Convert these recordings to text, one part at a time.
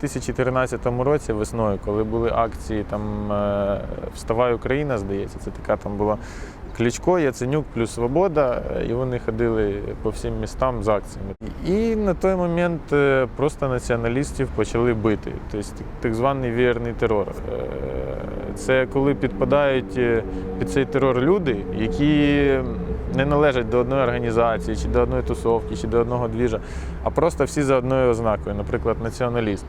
2013 році весною, коли були акції там е, Вставай Україна, здається, це така там була Кличко, Яценюк плюс Свобода, е, і вони ходили по всім містам з акціями. І на той момент е, просто націоналістів почали бити. Тобто так званий віерний терор. Це коли підпадають під цей терор люди, які не належать до одної організації, чи до одної тусовки, чи до одного двіжа, а просто всі за одною ознакою, наприклад, націоналіст.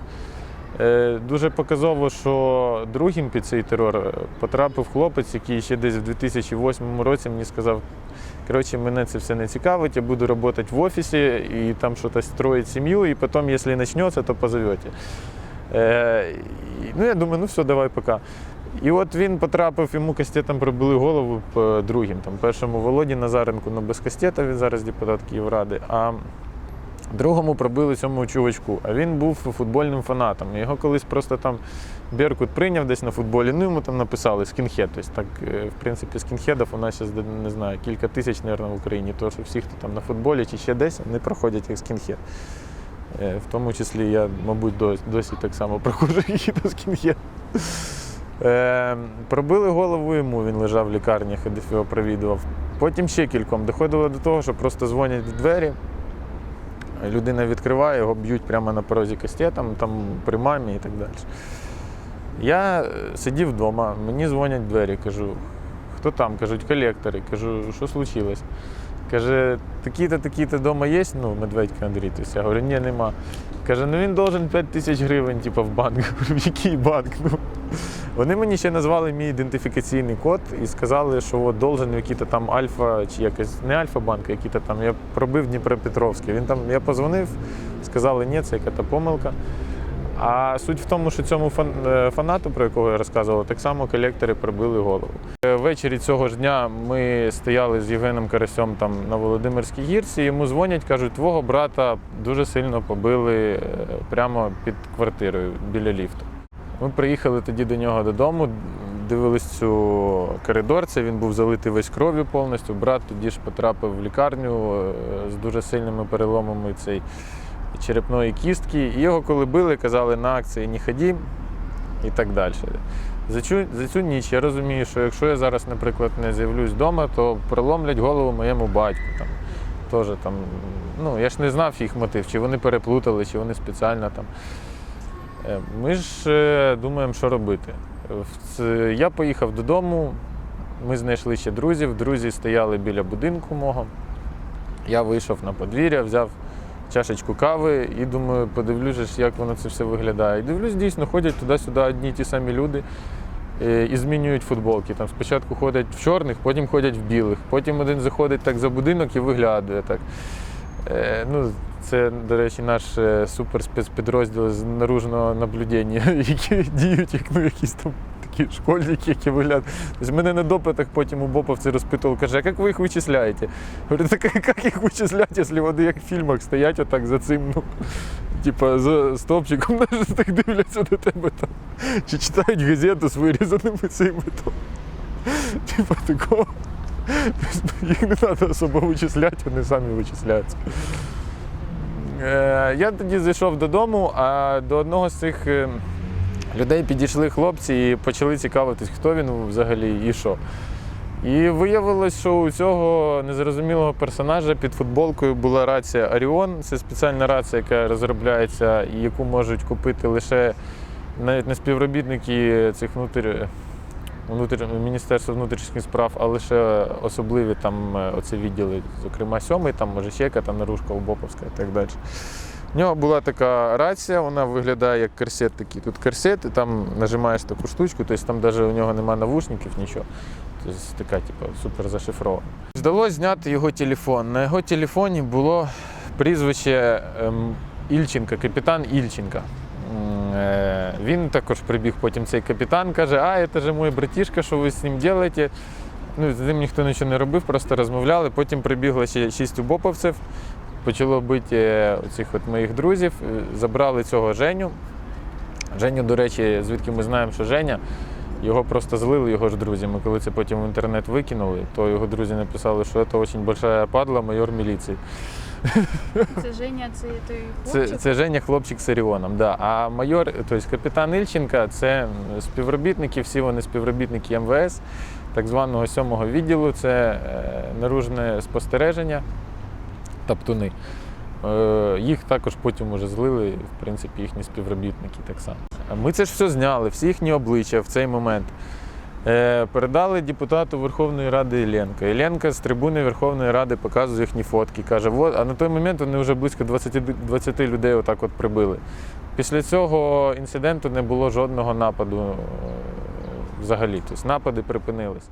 Е, Дуже показово, що другим під цей терор потрапив хлопець, який ще десь в 2008 році мені сказав: коротше, мене це все не цікавить, я буду працювати в офісі і там щось строїть сім'ю, і потім, якщо почнеться, то позовете. Е, Ну, я думаю, ну все, давай пока. І от він потрапив, йому кастетом пробили голову по другим. Там, першому Володі Назаренку, ну без кастета, він зараз депутат Київради. А другому пробили цьому чувачку. А він був футбольним фанатом. Його колись просто там Беркут прийняв десь на футболі, ну йому там написали скінхед. Тобто, так, е, в принципі, скінхедів у нас зараз, не знаю, кілька тисяч, мабуть, в Україні. Тому що всі, хто там на футболі чи ще десь, не проходять як скінхед. Е, В тому числі я, мабуть, досі, так само проходжу як до скінхед. Е, пробили голову йому, він лежав в лікарні, ходив його провідував. Потім ще кільком доходило до того, що просто дзвонять в двері, людина відкриває, його б'ють прямо на порозі кастетом, там при мамі і так далі. Я е, сидів вдома, мені дзвонять в двері, кажу, хто там? Кажуть, колектори. Кажу, що случилось? Каже, такі-то, такі-то вдома є, ну, Медведько Андрій. Тобто я говорю, ні, нема. Каже, ну він должен 5 тисяч гривень, типу, в банк. Я говорю, в який банк? Ну, вони мені ще назвали мій ідентифікаційний код і сказали, що от должен який-то там Альфа чи якась не Альфа-банк, який-то там. Я пробив Дніпропетровський. Він там, я позвонив, сказали, ні, це яка-то помилка. А суть в тому, що цьому е, фанату, про якого я розказував, так само колектори пробили голову. Е, Ввечері цього ж дня ми стояли з Євгеном Карасьом там на Володимирській гірці. Йому дзвонять, кажуть, твого брата дуже сильно побили е, прямо під квартирою біля ліфту. Ми приїхали тоді до нього додому, дивились цю коридор. Це він був залитий весь кров'ю повністю. Брат тоді ж потрапив в лікарню е, з дуже сильними переломами цей черепної кістки. І його коли били, казали на акції не ході і так далі. За цю, за цю ніч я розумію, що якщо я зараз, наприклад, не з'явлюсь вдома, то проломлять голову моєму батьку. Там, теж, там, ну, я ж не знав їх мотив, чи вони переплутали, чи вони спеціально там. Е, Ми ж е, думаємо, що робити. Я поїхав додому, ми знайшли ще друзів. Друзі стояли біля будинку мого. Я вийшов на подвір'я, взяв чашечку кави і думаю, подивлюся, як воно це все виглядає. І дивлюсь, дійсно, ходять туди-сюди одні ті самі люди е, і змінюють футболки. Там спочатку ходять в чорних, потім ходять в білих. Потім один заходить так за будинок і виглядає так. Е, Ну, це, до речі, наш е, суперспецпідрозділ з наружного наблюдення, які діють як ну, якісь там такі школьники, які виглядають. Тобто мене на допитах потім у боповці розпитував, каже, а як ви їх вичисляєте? Говорю, так як їх вичисляти, якщо вони як в фільмах стоять отак за цим, ну, типа за стовпчиком, навіть так дивляться на тебе там. Чи читають газету з вирізаними цими там. Типа такого. Їх не треба особо вичисляти, вони самі вичисляються. Е, Я тоді зайшов додому, а до одного з цих е, людей підійшли хлопці і почали цікавитись, хто він взагалі і що. І виявилось, що у цього незрозумілого персонажа під футболкою була рація Оріон. Це спеціальна рація, яка розробляється і яку можуть купити лише навіть не співробітники цих внутрі... внутрі... Міністерства внутрішніх справ, а лише особливі там е, оці відділи, зокрема сьомий, там може ще яка там наружка Убоповська і так далі. У нього була така рація, вона виглядає як корсет такий. Тут корсет, і там нажимаєш таку штучку, тобто там навіть у нього немає навушників, нічого. Тобто така, типу, супер зашифрована. Вдалося зняти його телефон. На його телефоні було прізвище ем, Ільченка, капітан Ільченка. Е, Він також прибіг потім цей капітан, каже, а, це ж мій братішка, що ви з ним робите? Ну, з ним ніхто нічого не робив, просто розмовляли. Потім прибігло ще шість убоповців, почало бити е, оцих моїх друзів, е, забрали цього Женю. Женю, до речі, звідки ми знаємо, що Женя, його просто злили його ж друзі. Ми коли це потім в інтернет викинули, то його друзі написали, що це дуже велика падла, майор міліції. Це Женя, це той Це, хлопчик? це Женя хлопчик з Оріоном. Да. А майор, тобто капітан Ільченка, це співробітники, всі вони співробітники МВС, так званого сьомого відділу, це е, наружне спостереження, таптуни. Е, їх також потім уже злили, в принципі, їхні співробітники так само. Ми це ж все зняли, всі їхні обличчя в цей момент. Е, Передали депутату Верховної Ради Ілленка. Єленка з трибуни Верховної Ради показує їхні фотки. Каже, а на той момент вони вже близько 20, 20 людей отак от прибили. Після цього інциденту не було жодного нападу е, взагалі. Тобто напади припинились.